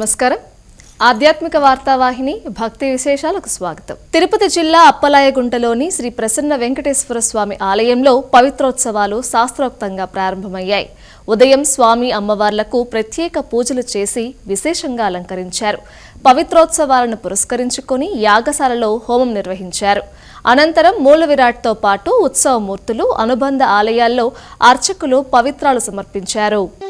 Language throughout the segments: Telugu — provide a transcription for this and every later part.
నమస్కారం. ఆధ్యాత్మిక వార్తావాహిని భక్తి విశేషాలకు స్వాగతం. తిరుపతి జిల్లా అప్పలాయగుంటలోని శ్రీ ప్రసన్న వెంకటేశ్వర స్వామి ఆలయంలో పవిత్రోత్సవాలు శాస్త్రోక్తంగా ప్రారంభమయ్యాయి. ఉదయం స్వామి అమ్మవార్లకు ప్రత్యేక పూజలు చేసి విశేషంగా అలంకరించారు. పవిత్రోత్సవాలను పురస్కరించుకొని యాగశాలలో హోమం నిర్వహించారు. అనంతరం మూల విరాట్తో పాటు ఉత్సవమూర్తులు అనుబంధ ఆలయాల్లో అర్చకులు పవిత్రాలు సమర్పించారు.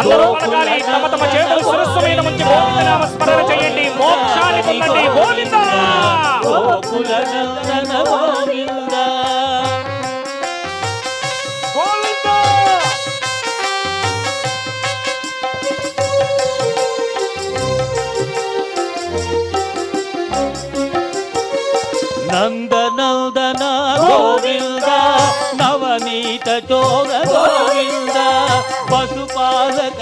అందరూ పలకాలి. తమ తమ చేతులు శిరస్సు మీద ఉంచి గోవిందనామ స్మరణ చేయండి. మోక్షాన్ని పొందండి. గోవింద గోకుల నందన గోవింద గోవింద. నందనందన గోవింద నవనీత పశుపాలక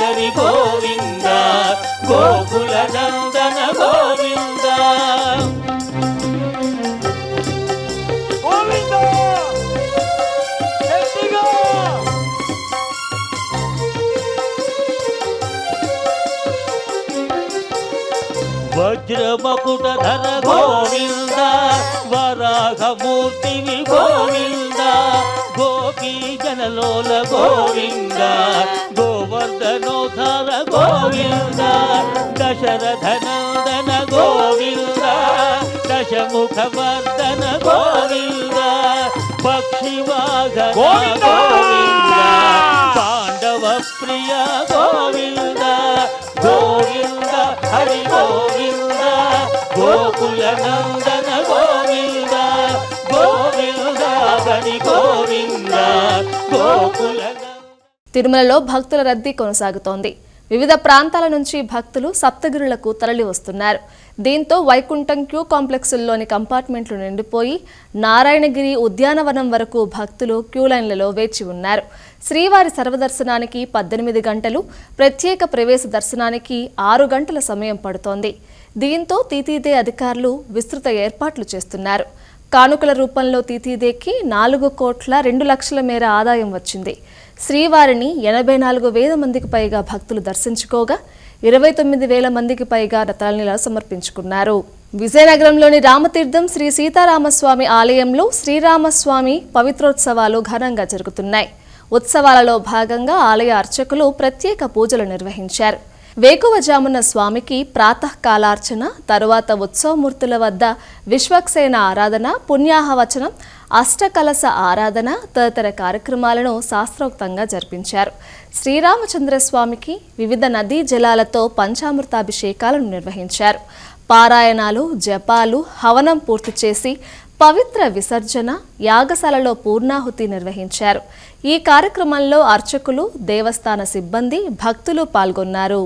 హరి గోవింద గోకుల నందన గోవింద. వజ్రమకుట ధర గోవింద వరాహమూర్తివి గోవింద. జనలోల గోవింద గోవర్ధనోధర గోవింద దశరథ నందన గోవింద దశముఖ వర్ధన గోవింద పక్షివాహన గోవింద! పాండవ ప్రియ గోవింద గోవింద హరి గోవింద గోకుల తిరుమలలో భక్తుల రద్దీ కొనసాగుతోంది. వివిధ ప్రాంతాల నుంచి భక్తులు సప్తగిరులకు తరలి వస్తున్నారు దీంతో వైకుంఠం క్యూ కాంప్లెక్సుల్లోని కంపార్ట్మెంట్లు నిండిపోయి నారాయణగిరి ఉద్యానవనం వరకు భక్తులు క్యూ లైన్లలో వేచి ఉన్నారు. శ్రీవారి సర్వదర్శనానికి పద్దెనిమిది గంటలు ప్రత్యేక ప్రవేశ దర్శనానికి ఆరు గంటల సమయం పడుతోంది. దీంతో తీతీదే అధికారులు విస్తృత ఏర్పాట్లు చేస్తున్నారు. కానుకల రూపంలో తీతీదేకి నాలుగు కోట్ల రెండు లక్షల మేర ఆదాయం వచ్చింది. శ్రీవారిని ఎనభై నాలుగు వేల మందికి పైగా భక్తులు దర్శించుకోగా ఇరవై తొమ్మిది వేల మందికి పైగా రథాలను సమర్పించుకున్నారు. విజయనగరంలోని రామతీర్థం శ్రీ సీతారామస్వామి ఆలయంలో శ్రీరామస్వామి పవిత్రోత్సవాలు ఘనంగా జరుగుతున్నాయి. ఉత్సవాలలో భాగంగా ఆలయ అర్చకులు ప్రత్యేక పూజలు నిర్వహించారు. వేకువజామున స్వామికి ప్రాతకాలార్చన తరువాత ఉత్సవమూర్తుల వద్ద విశ్వక్సేన ఆరాధన పుణ్యాహవచనం అష్టకలశ ఆరాధన తదితర కార్యక్రమాలను శాస్త్రోక్తంగా జరిపించారు. శ్రీరామచంద్ర స్వామికి వివిధ నదీ జలాలతో పంచామృతాభిషేకాలను నిర్వహించారు. పారాయణాలు జపాలు హవనం పూర్తి చేసి పవిత్ర విసర్జన యాగశాలలో పూర్ణాహుతి నిర్వహించారు. ఈ కార్యక్రమంలో అర్చకులు దేవస్థాన సిబ్బంది భక్తులు పాల్గొన్నారు.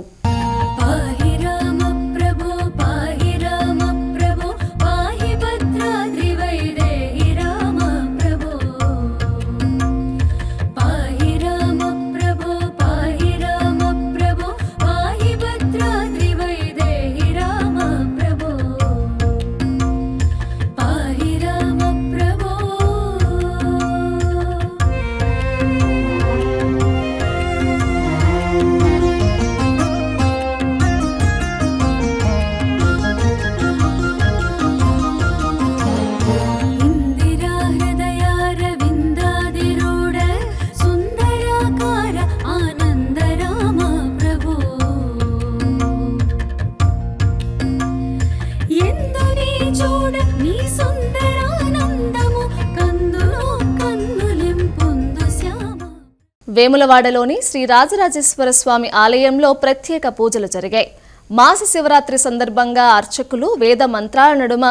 వేములవాడలోని శ్రీ రాజరాజేశ్వర స్వామి ఆలయంలో ప్రత్యేక పూజలు జరిగాయి. మాస శివరాత్రి సందర్భంగా అర్చకులు వేద మంత్రాల నడుమ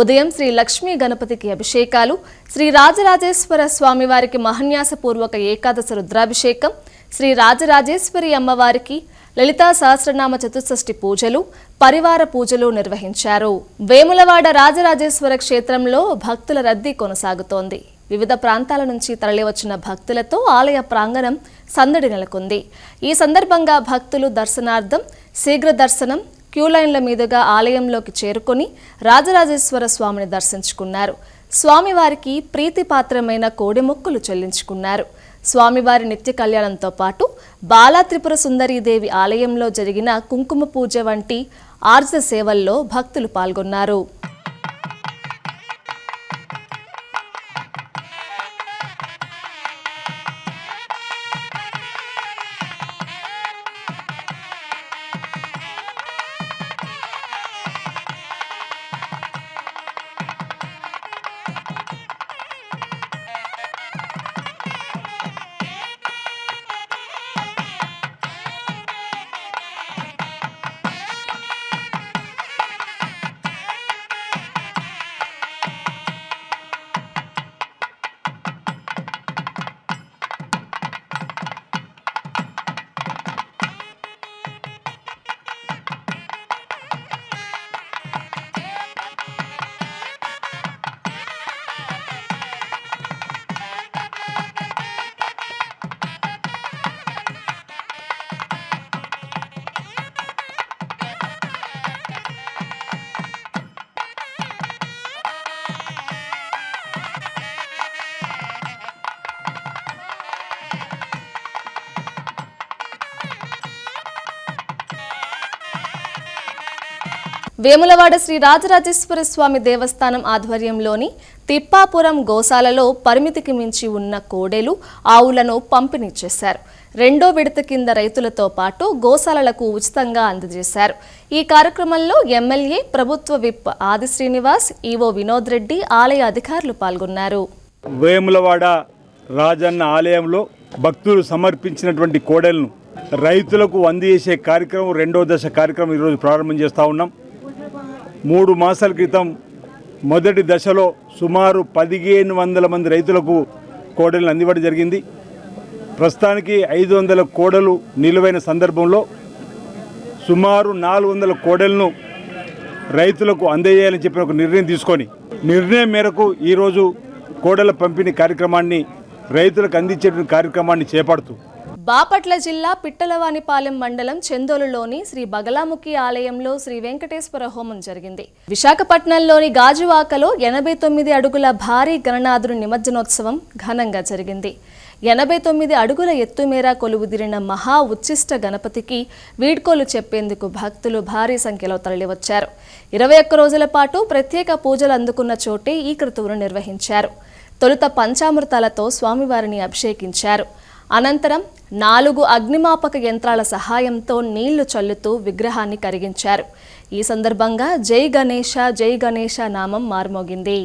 ఉదయం శ్రీ లక్ష్మీ గణపతికి అభిషేకాలు శ్రీ రాజరాజేశ్వర స్వామి వారికి మహన్యాసపూర్వక ఏకాదశ రుద్రాభిషేకం శ్రీ రాజరాజేశ్వరి అమ్మవారికి లలితా సహస్రనామ చతుషష్ఠి పూజలు పరివార పూజలు నిర్వహించారు. వేములవాడ రాజరాజేశ్వర క్షేత్రంలో భక్తుల రద్దీ కొనసాగుతోంది. వివిధ ప్రాంతాల నుంచి తరలివచ్చిన భక్తులతో ఆలయ ప్రాంగణం సందడి నెలకొంది. ఈ సందర్భంగా భక్తులు దర్శనార్థం శీఘ్ర దర్శనం క్యూ లైన్ల మీదుగా ఆలయంలోకి చేరుకొని రాజరాజేశ్వర స్వామిని దర్శించుకున్నారు. స్వామివారికి ప్రీతిపాత్రమైన కోడి మొక్కులు చెల్లించుకున్నారు. స్వామివారి నిత్య కళ్యాణంతో పాటు బాలా త్రిపుర సుందరీదేవి ఆలయంలో జరిగిన కుంకుమ పూజ వంటి ఆర్జ సేవల్లో భక్తులు పాల్గొన్నారు. వేములవాడ శ్రీ రాజరాజేశ్వర స్వామి దేవస్థానం ఆధ్వర్యంలోని తిప్పాపురం గోశాలలో పరిమితికి మించి ఉన్న కోడెలు ఆవులను పంపిణీ చేశారు. రెండో విడత కింద రైతులతో పాటు గోశాలలకు ఉచితంగా అందజేశారు. ఈ కార్యక్రమంలో ఎమ్మెల్యే ప్రభుత్వ విప్ ఆది శ్రీనివాస్ ఈవో వినోద్ రెడ్డి ఆలయ అధికారులు పాల్గొన్నారు. వేములవాడ రాజన్న ఆలయంలో భక్తులు సమర్పించినటువంటి కోడెలను రైతులకు అందజేసే కార్యక్రమం రెండో దశ కార్యక్రమం ఈరోజు ప్రారంభం చేస్తూ ఉన్నాం. మూడు మాసాల క్రితం మొదటి దశలో సుమారు పదిహేను వందల మంది రైతులకు కోడలను అందివ్వడం జరిగింది. ప్రస్తుతానికి ఐదు వందల కోడలు నిలువైన సందర్భంలో సుమారు నాలుగు వందల కోడలను రైతులకు అందజేయాలని చెప్పిన ఒక నిర్ణయం తీసుకొని నిర్ణయం మేరకు ఈరోజు కోడల పంపిణీ కార్యక్రమాన్ని రైతులకు అందించే కార్యక్రమాన్ని చేపడుతూ బాపట్ల జిల్లా పిట్టలవానిపాలెం మండలం చందోలులోని శ్రీ బగలాముఖి ఆలయంలో శ్రీ వెంకటేశ్వర హోమం జరిగింది. విశాఖపట్నంలోని గాజువాకలో ఎనభై తొమ్మిది అడుగుల భారీ గణనాథుడి నిమజ్జనోత్సవం ఘనంగా జరిగింది. ఎనభై తొమ్మిది అడుగుల ఎత్తుమేర కొలువుదిరిన మహా ఉచ్చిష్ట గణపతికి వీడ్కోలు చెప్పేందుకు భక్తులు భారీ సంఖ్యలో తరలివచ్చారు. ఇరవై ఒక్క రోజుల పాటు ప్రత్యేక పూజలు అందుకున్న చోటే ఈ క్రతువును నిర్వహించారు. తొలుత పంచామృతాలతో స్వామివారిని అభిషేకించారు. అనంతరం నాలుగు అగ్నిమాపక యంత్రాల సహాయంతో నీళ్ళు చల్లుతూ విగ్రహాన్ని కరిగించారు. ఈ సందర్భంగా జై గణేష జై గణేష నామం మార్మోగింది.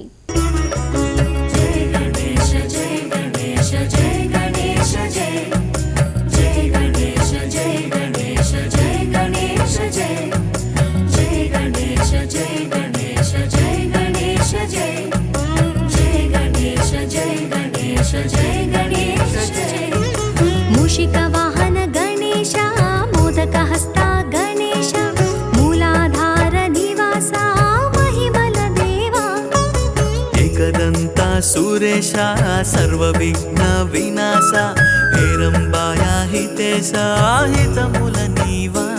సర్వవిఘ్న వినాశ హేరంబాయా నీవా.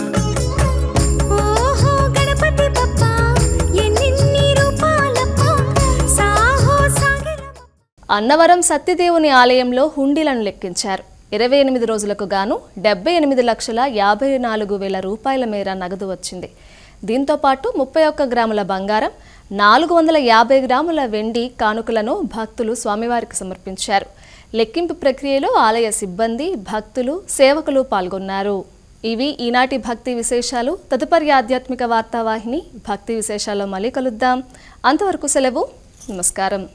అన్నవరం సత్యదేవుని ఆలయంలో హుండీలను లెక్కించారు. ఇరవై ఎనిమిది రోజులకు గాను డెబ్బై ఎనిమిది లక్షల యాభై నాలుగు వేల రూపాయల మేర నగదు వచ్చింది. దీంతో పాటు ముప్పై ఒక్క గ్రాముల బంగారం నాలుగు వందల యాభై గ్రాముల వెండి కానుకలను భక్తులు స్వామివారికి సమర్పించారు. లెక్కింపు ప్రక్రియలో ఆలయ సిబ్బంది భక్తులు సేవకులు పాల్గొన్నారు. ఇవి ఈనాటి భక్తి విశేషాలు. తదుపరి ఆధ్యాత్మిక వార్తావాహిని భక్తి విశేషాల్లో మళ్ళీ కలుద్దాం. అంతవరకు సెలవు. నమస్కారం.